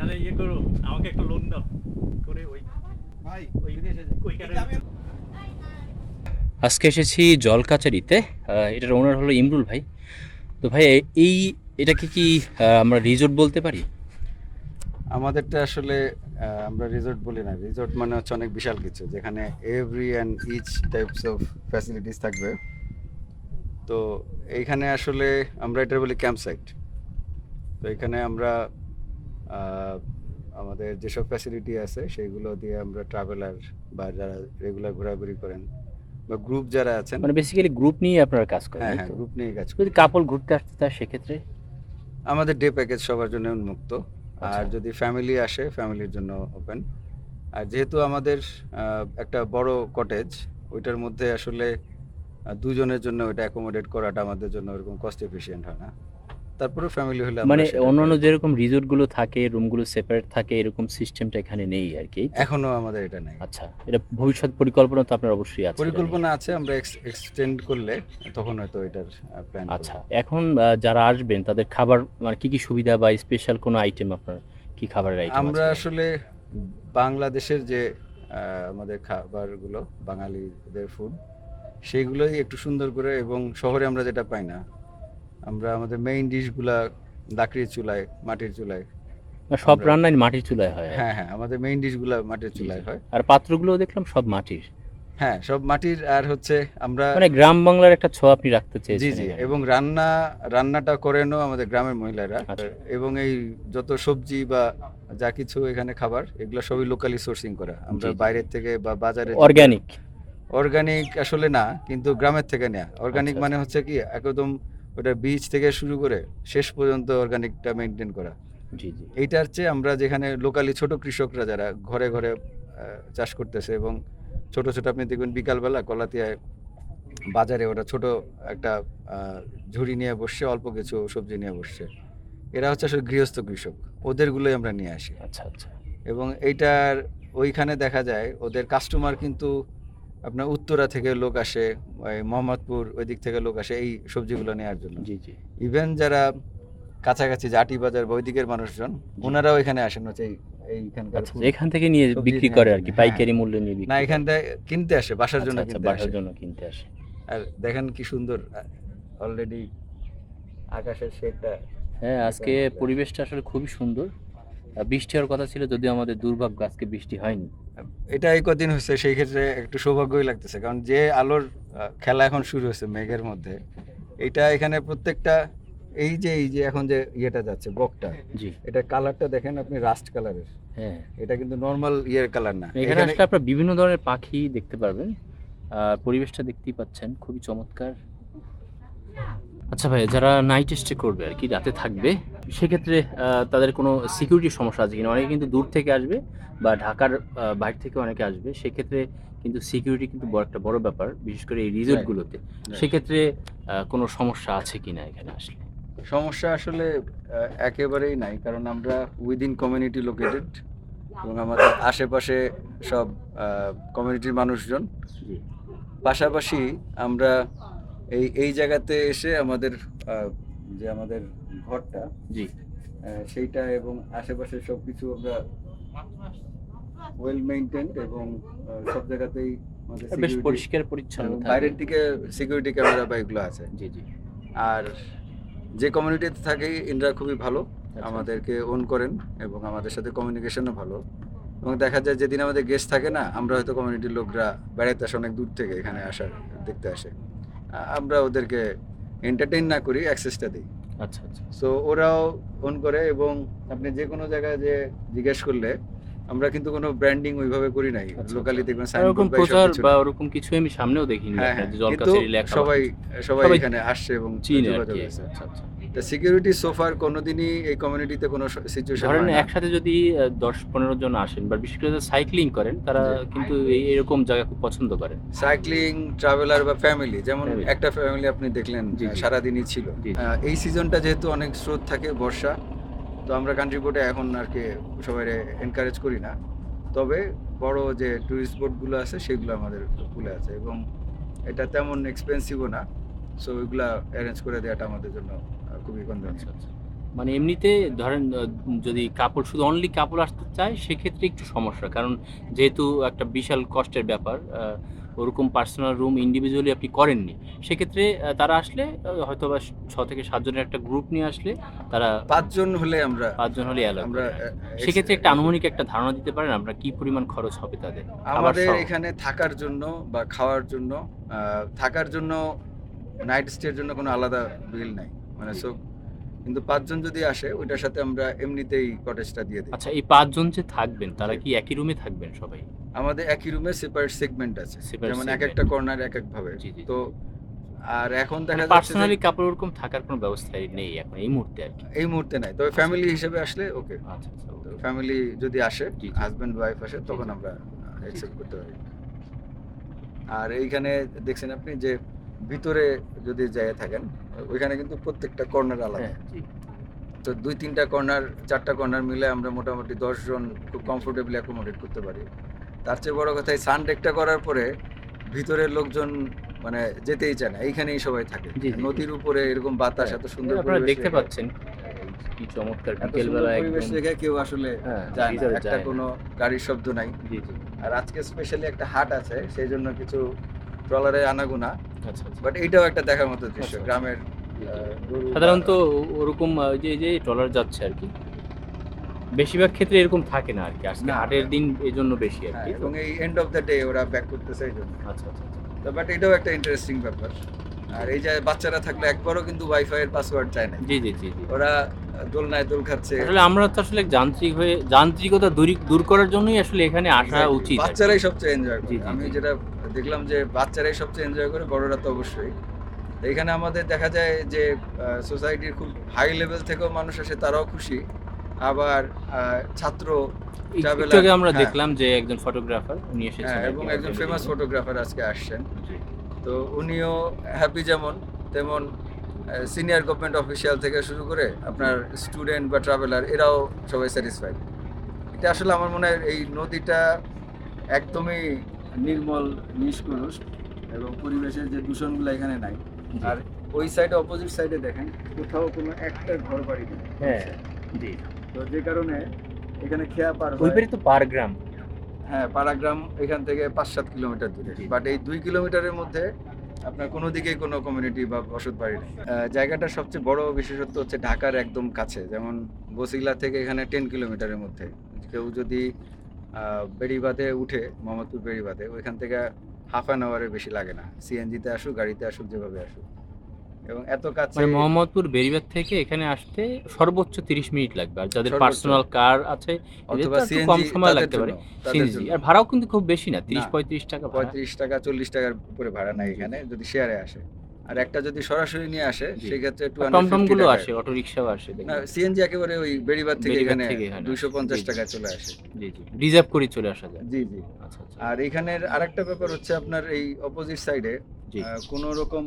তাহলে ইয়ে করো আমাকে একটা লোন দাও। করে ওই ভাই ওই ওই আজকে এসেছি জল কাচারিতে এটার ওনার হলো ইমরুল ভাই। তো ভাই এই এটাকে কি আমরা রিজোর্ট বলতে পারি? আমাদেরটা আসলে আমরা রিজোর্ট বলি না। রিজোর্ট মানে হচ্ছে অনেক বিশাল কিছু যেখানে every and each types of facilities থাকবে। তো এইখানে আসলে আমরা এটা বলি ক্যাম্প সাইট তো এখানে আমরা আমাদের যেসব ফ্যাসিলিটি আছে সেইগুলো দিয়ে আমরা ট্রাভেলার বা যারা রেগুলার ঘোরাঘুরি করেন বা গ্রুপ যারা আছেন মানে বেসিক্যালি গ্রুপ নিয়ে আপনারা কাজ করেন হ্যাঁ হ্যাঁ গ্রুপ নিয়ে কাজ যদি কাপল ঘুরতে আসতে চায় সেক্ষেত্রে? আমাদের ডে প্যাকেজ সবার জন্য উন্মুক্ত। আর আচ্ছা। যদি ফ্যামিলি আসে ফ্যামিলির জন্য ওপেন আর যেহেতু আমাদের একটা বড় কটেজ ওইটার মধ্যে আসলে দুজনের জন্য ওইটা অ্যাকোমোডেট করাটা আমাদের জন্য ওরকম কস্ট এফিশিয়েন্ট হয় না। তারপরে ফ্যামিলি হলে মানে অন্যান্য যেরকম যেরকম রিসোর্টগুলো থাকে রুমগুলো সেপারেট থাকে এরকম সিস্টেমটা এখানে নেই আর কি। এখনও আমাদের এটা নেই। আচ্ছা এটা ভবিষ্যৎ পরিকল্পনা তো আপনার অবশ্যই আছে পরিকল্পনা আছে আমরা এক্সটেন্ড করলে তখন হয়তো এটার প্ল্যান আচ্ছা এখন যারা আসবেন তাদের খাবার মানে কি কি সুবিধা বা স্পেশাল কোনো আইটেম আপনার কি খাবারের আইটেম আমরা আসলে বাংলাদেশের যে আমাদের খাবারগুলো বাঙালিদের ফুড সেইগুলোই একটু সুন্দর করে এবং শহরে আমরা যেটা পাই না আমরা আমাদের মেইন ডিশগুলা লাকড়ির চুলায় মাটির চুলায়। সব রান্নাই মাটির চুলায় হয়। হ্যাঁ হ্যাঁ আমাদের মেইন ডিশগুলা মাটির চুলায় হয়। আর পাত্রগুলো দেখলাম সব মাটির। হ্যাঁ সব মাটির আর হচ্ছে আমরা মানে গ্রাম বাংলার একটা ছোঁয়া আপনি রাখতে জি চেয়েছেন জি এখানে। এবং রান্না রান্নাটা করেনও আমাদের গ্রামের মহিলারা। আচ্ছা। এবং এই যত সবজি বা যা কিছু এখানে খাবার এগুলো সবই লোকালি সোর্সিং করা। আমরা জি, জি। বাইরের থেকে বা বাজারে অর্গানিক অর্গানিক আসলে না কিন্তু গ্রামের থেকে নেয়া। অর্গানিক আচ্ছা, মানে হচ্ছে কি একদম ওটা বীজ থেকে শুরু করে শেষ পর্যন্ত অর্গানিকটা মেনটেন করা। জি জি। এইটার চেয়ে আমরা যেখানে লোকালি ছোট কৃষকরা যারা ঘরে ঘরে চাষ করতেছে এবং ছোট ছোট আপনি দেখবেন বিকালবেলা কলাতিয়ায় বাজারে ওরা ছোট একটা ঝুড়ি নিয়ে বসছে অল্প কিছু সবজি নিয়ে বসছে। এরা হচ্ছে আসলে গৃহস্থ কৃষক ওদেরগুলোই আমরা নিয়ে আসি। আচ্ছা আচ্ছা। এবং এইটার ওইখানে দেখা যায় ওদের কাস্টমার কিন্তু আপনার উত্তরা থেকে লোক আসে মোহাম্মদপুর ওই দিক থেকে লোক আসে এই সবজিগুলো নেওয়ার জন্য। জি জি। ইভেন যারা কাছাকাছি জাটি বাজার বা ওই দিকের মানুষজন ওনারাও এখানে আসেন হচ্ছে এইখানকার আচ্ছা এখান থেকে নিয়ে বিক্রি করে আর কি হ্যাঁ। পাইকারি মূল্যে নিয়ে বিক্রি না করে। এখানটা কিনতে আসে বাসার জন্য আচ্ছা, আচ্ছা, কিনতে বাসার জন্য কিনতে আসে। আর দেখেন কি সুন্দর অলরেডি আকাশের শেডটা হ্যাঁ আজকে পরিবেশটা আসলে খুবই সুন্দর। বৃষ্টি হওয়ার কথা ছিল যদিও আমাদের দুর্ভাগ্য আজকে বৃষ্টি হয়নি। এটা এই কদিন হচ্ছে সেই ক্ষেত্রে একটু সৌভাগ্যই লাগতেছে। কারণ যে আলোর খেলা এখন শুরু হয়েছে মেঘের মধ্যে এটা এখানে প্রত্যেকটা এই যে এই যে এখন যে ইয়েটা যাচ্ছে বকটা জি। এটা কালারটা দেখেন আপনি রাস্ট কালারের। হ্যাঁ। এটা কিন্তু নর্মাল ইয়ের কালার না। এখানে এখানে আসলে আপনারা বিভিন্ন ধরনের পাখি দেখতে পারবেন। আর পরিবেশটা দেখতেই পাচ্ছেন খুবই চমৎকার। আচ্ছা ভাই যারা নাইট স্টে করবে আর কি রাতে থাকবে সেক্ষেত্রে তাদের কোনো সিকিউরিটির সমস্যা আছে কিনা? অনেকে কিন্তু দূর থেকে আসবে বা ঢাকার বাইরে থেকে অনেকে আসবে সেক্ষেত্রে কিন্তু সিকিউরিটি কিন্তু বড় একটা বড় ব্যাপার বিশেষ করে এই রিজোর্টগুলোতে সেক্ষেত্রে কোনো সমস্যা আছে কিনা এখানে আসলে? সমস্যা আসলে একেবারেই নাই কারণ আমরা উইদিন কমিউনিটি লোকেটেড এবং আমাদের আশেপাশে সব কমিউনিটির মানুষজন। পাশাপাশি আমরা এই এই জায়গাতে এসে আমাদের যে আমাদের ঘরটা জি। সেইটা এবং আশেপাশে সব কিছু আমরা ওয়েল মেনটেন এবং সব জায়গাতেই আমাদের বেশ পরিষ্কার পরিচ্ছন্ন বাইরের দিকে সিকিউরিটি ক্যামেরা বা এগুলো আছে। জি জি। আর যে কমিউনিটিতে থাকে ইন্দ্রা খুবই ভালো। আচ্ছা। আমাদেরকে ওন করেন এবং আমাদের সাথে কমিউনিকেশনও ভালো। এবং দেখা যায় যেদিন আমাদের গেস্ট থাকে না আমরা হয়তো কমিউনিটির লোকরা বেড়াতে আসে অনেক দূর থেকে এখানে আসার দেখতে আসে। আমরা ওদেরকে এন্টারটেইন না করি অ্যাক্সেসটা দিই। আচ্ছা আচ্ছা। সো ওরাও ফোন করে এবং আপনি যে কোনো জায়গায় যে জিজ্ঞেস করলে আমরা কিন্তু কোনো ব্র্যান্ডিং ওইভাবে করি নাই। আচ্ছা, লোকালি দেখবেন সাইন এসব প্রচার বা এরকম কিছু আমি সামনেও দেখিনি হ্যাঁ হ্যাঁ। জলকাছেরি লেখা সবাই সবাই এখানে আসছে এবং চিনে যোগাযোগ আচ্ছা আচ্ছা। তা সিকিউরিটি সোফার কোনোদিনই এই কমিউনিটিতে কোনো সিচুয়েশন ধরেন একসাথে যদি দশ পনেরো জন আসেন বা বিশেষ করে সাইক্লিং করেন তারা কিন্তু এই এরকম জায়গা খুব পছন্দ করেন। সাইক্লিং ট্রাভেলার বা ফ্যামিলি যেমন একটা ফ্যামিলি আপনি দেখলেন সারাদিনই ছিল। এই সিজনটা যেহেতু অনেক স্রোত থাকে বর্ষা তো আমরা কান্ট্রি বোর্ডে এখন আর কি সবাই এনকারেজ করি না। তবে বড় যে টুরিস্ট বোটগুলো আছে সেগুলো আমাদের খুলে আছে এবং এটা তেমন এক্সপেন্সিভও না। সো ওইগুলা অ্যারেঞ্জ করে দেওয়াটা আমাদের জন্য আচ্ছা আচ্ছা। মানে এমনিতে ধরেন যদি কাপড় শুধু অনলি কাপড় আসতে চায় সেক্ষেত্রে একটু সমস্যা। কারণ যেহেতু একটা বিশাল কষ্টের ব্যাপার ওরকম পার্সোনাল রুম ইন্ডিভিজুয়ালি আপনি করেননি সেক্ষেত্রে তারা আসলে হয়তো বা ছ থেকে সাতজনের একটা গ্রুপ নিয়ে আসলে তারা পাঁচজন হলে আমরা পাঁচজন হলে অ্যালাউ আমরা সেক্ষেত্রে একটা আনুমানিক একটা ধারণা দিতে পারেন আমরা কি পরিমাণ খরচ হবে তাদের আমাদের এখানে থাকার জন্য বা খাওয়ার জন্য থাকার জন্য নাইট স্টের জন্য কোনো আলাদা বিল নাই। মানে সো কিন্তু পাঁচজন যদি আসে ওইটার সাথে আমরা এমনিতেই কটেজটা দিয়ে দিই। আচ্ছা এই পাঁচজন যে থাকবেন তারা কি একই রুমে থাকবেন সবাই? আমাদের একই রুমে সেপারেট সেগমেন্ট আছে। যেমন এক একটা কর্নার এক এক ভাবে। তো আর এখন দেখা যাচ্ছে পার্সোনালি কাপড় ওরকম থাকার কোনো ব্যবস্থাই নেই এখন এই মুহূর্তে আর কি? এই মুহূর্তে নাই। তবে ফ্যামিলি হিসেবে আসলে ওকে আচ্ছা আচ্ছা. ফ্যামিলি যদি আসে। হাজবেন্ড ওয়াইফ আসে তখন আমরা অ্যাকসেপ্ট করতে পারি। আর এইখানে দেখছেন আপনি যে ভিতরে যদি যায় থাকেন ওইখানে কিন্তু প্রত্যেকটা কর্নার আলাদা। হ্যাঁ, তো দুই তিনটা কর্নার চারটা কর্নার মিলে আমরা মোটামুটি দশজন খুব কমফোর্টেবলি অ্যাকোমোডেট করতে পারি। তার চেয়ে বড় কথা এই সানডেকটা করার পরে ভিতরের লোকজন মানে যেতেই চায় না এইখানেই সবাই থাকে। নদীর উপরে এরকম বাতাস এত সুন্দর আপনারা দেখতে পাচ্ছেন। কি চমৎকার বিকেলবেলা পরিবেশ একদম রেখে কেউ আসলে হ্যাঁ, যায় না। একটা কোনো গাড়ির শব্দ নাই। জি জি। আর আজকে স্পেশালি একটা হাট আছে সেই জন্য কিছু ট্রলারে আনাগুনা আচ্ছা আচ্ছা। বাট এইটাও একটা দেখার মতো দৃশ্য আচ্ছা। গ্রামের সাধারণত ওরকম যে যে ট্রলার যাচ্ছে আর কি। বেশিরভাগ ক্ষেত্রে এরকম থাকে না আর কি আজকে। হাটের দিন এই জন্য বেশি আর হ্যাঁ, কি এবং এই এন্ড অফ দ্য ডে ওরা ব্যাক করতেছে এই জন্য। আচ্ছা। তো বাট এটাও একটা ইন্টারেস্টিং ব্যাপার। আর এই যে বাচ্চারা থাকলে একবারও কিন্তু ওয়াইফাই এর পাসওয়ার্ড চায় না। জি জি জি। ওরা দোলনায় দোল খাচ্ছে। আসলে আমরা তো আসলে যান্ত্রিক হয়ে যান্ত্রিকতা দূর দূর করার জন্যই আসলে এখানে আসা উচিত। বাচ্চারাই সবচেয়ে এনজয় করে। আমি যেটা দেখলাম যে বাচ্চারাই সবচেয়ে এনজয় করে বড়রা তো অবশ্যই। এখানে আমাদের দেখা যায় যে সোসাইটির খুব হাই লেভেল থেকেও মানুষ আসে তারাও খুশি। আবার ছাত্র আগে আমরা হ্যাঁ। দেখলাম যে একজন ফটোগ্রাফার উনি এসেছেন হ্যাঁ, এবং একজন ফেমাস ফটোগ্রাফার আজকে আসছেন। তো উনিও হ্যাপি যেমন তেমন সিনিয়র গভর্নমেন্ট অফিসিয়াল থেকে শুরু করে আপনার স্টুডেন্ট বা ট্রাভেলার এরাও সবাই স্যাটিসফাইড এটা আসলে আমার মনে হয় এই নদীটা একদমই নির্মল নিষ্কলুষ এবং পরিবেশের যে দূষণগুলো এখানে নাই। আর ওই সাইডে অপোজিট সাইডে দেখেন কোথাও কোনো একটা ঘর বাড়ি নেই। হ্যাঁ জি। তো যে কারণে এখানে খেয়া পার ওই তো পার গ্রাম। হ্যাঁ পাড়াগ্রাম এখান থেকে পাঁচ সাত কিলোমিটার দূরে। বাট এই দুই কিলোমিটারের মধ্যে আপনার কোনো দিকে কোনো কমিউনিটি বা বসত বাড়ি নেই। আহ, জায়গাটার সবচেয়ে বড় বিশেষত্ব হচ্ছে ঢাকার একদম কাছে যেমন বসিলা থেকে এখানে টেন কিলোমিটারের মধ্যে। কেউ যদি বেড়িবাঁধে উঠে মোহাম্মদপুর বেড়িবাঁধে ওইখান থেকে হাফ অ্যান আওয়ারের বেশি লাগে না। সিএনজিতে আসুক গাড়িতে আসুক যেভাবে আসুক। এবং এত কাছে মানে মোহাম্মদপুর বেরিবাদ থেকে এখানে আসতে সর্বোচ্চ তিরিশ মিনিট লাগবে। আর যাদের পার্সোনাল কার আছে অথবা একটু কম সময় লাগতে পারে। সিএনজি আর ভাড়াও কিন্তু খুব বেশি না তিরিশ না। পঁয়ত্রিশ টাকা ভাড়া। পঁয়ত্রিশ টাকা চল্লিশ টাকার উপরে ভাড়া নাই এখানে যদি শেয়ারে আসে। আর একটা যদি সরাসরি নিয়ে আসে সেক্ষেত্রে টু আর টমটমগুলো আসে অটো রিক্সাও আসে না সিএনজি একেবারে ওই বেড়িবাদ থেকে এখানে থেকে এখানে দুইশো পঞ্চাশ জি, জি। টাকা চলে আসে। জি জি। রিজার্ভ করে চলে আসা যায়। জি জি। আচ্ছা আচ্ছা। আর এখানের আরেকটা ব্যাপার হচ্ছে আপনার এই অপোজিট সাইডে কোনো রকম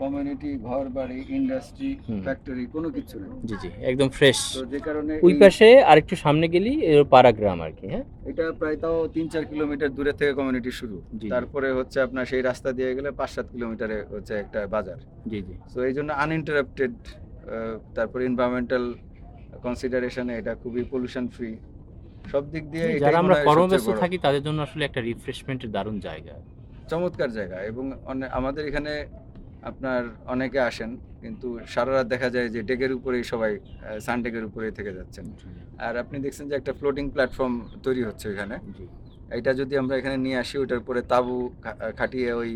কমিউনিটি ঘর বাড়ি ইন্ডাস্ট্রি ফ্যাক্টরি কোনো কিছু নেই। জি জি একদম ফ্রেশ তো যে কারণে ওই পাশে আরেকটু সামনে গেলি পাড়া গ্রাম আর কি হ্যাঁ? এটা প্রায় তাও তিন চার কিলোমিটার দূরে থেকে কমিউনিটি শুরু। তারপরে হচ্ছে আপনার সেই রাস্তা দিয়ে গেলে পাঁচ সাত কিলোমিটারে হচ্ছে একটা বাজার। জি জি। সো এই জন্য আনইন্টারাপ্টেড তারপর এনভায়রনমেন্টাল কনসিডারেশনে এটা খুবই পলিউশন ফ্রি সব দিক দিয়ে যারা আমরা কর্মব্যস্ত থাকি তাদের জন্য আসলে একটা রিফ্রেশমেন্টের দারুণ জায়গা। চমৎকার জায়গা এবং আমাদের এখানে আপনার অনেকে আসেন কিন্তু সারা রাত দেখা যায় যে ডেকের উপরেই সবাই সান ডেকের উপরেই থেকে যাচ্ছেন। আর আপনি দেখছেন যে একটা ফ্লোটিং প্ল্যাটফর্ম তৈরি হচ্ছে এখানে এটা যদি আমরা এখানে নিয়ে আসি ওটার উপরে তাবু খাটিয়ে ওই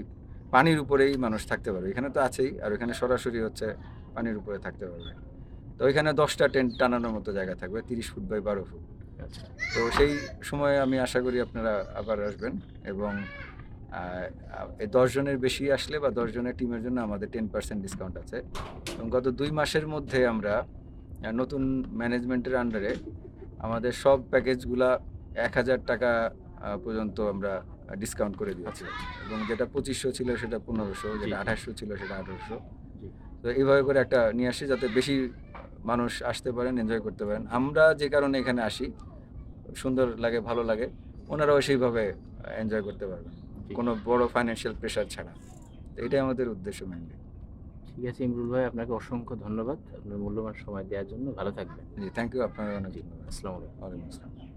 পানির উপরেই মানুষ থাকতে পারবে। এখানে তো আছেই আর ওখানে সরাসরি হচ্ছে পানির উপরে থাকতে পারবে। তো ওইখানে দশটা টেন্ট টানানোর মতো জায়গা থাকবে তিরিশ ফুট বাই বারো ফুট। আচ্ছা। তো সেই সময়ে আমি আশা করি আপনারা আবার আসবেন এবং জনের বেশি আসলে বা দশ জনের টিমের জন্য আমাদের টেন পার্সেন্ট ডিসকাউন্ট আছে। এবং গত দুই মাসের মধ্যে আমরা নতুন ম্যানেজমেন্টের আন্ডারে আমাদের সব প্যাকেজগুলা এক হাজার টাকা পর্যন্ত আমরা ডিসকাউন্ট করে দিয়েছি। এবং যেটা পঁচিশশো ছিল সেটা পনেরোশো যেটা আঠাশশো ছিল সেটা আঠারোশো। তো এইভাবে করে একটা নিয়ে আসি যাতে বেশি মানুষ আসতে পারেন এনজয় করতে পারেন। আমরা যে কারণে এখানে আসি সুন্দর লাগে ভালো লাগে ওনারাও সেইভাবে এনজয় করতে পারবেন। কোনো বড় ফাইন্যান্সিয়াল প্রেশার ছাড়া। তো এটাই আমাদের উদ্দেশ্য মেনলি ঠিক আছে ইমরুল ভাই আপনাকে অসংখ্য ধন্যবাদ। আপনার মূল্যবান সময় দেওয়ার জন্য। ভালো থাকবেন। জি থ্যাংক ইউ আপনার অনেক ধন্যবাদ। আসসালামু আলাইকুম। ওয়ালাইকুম আসসালাম।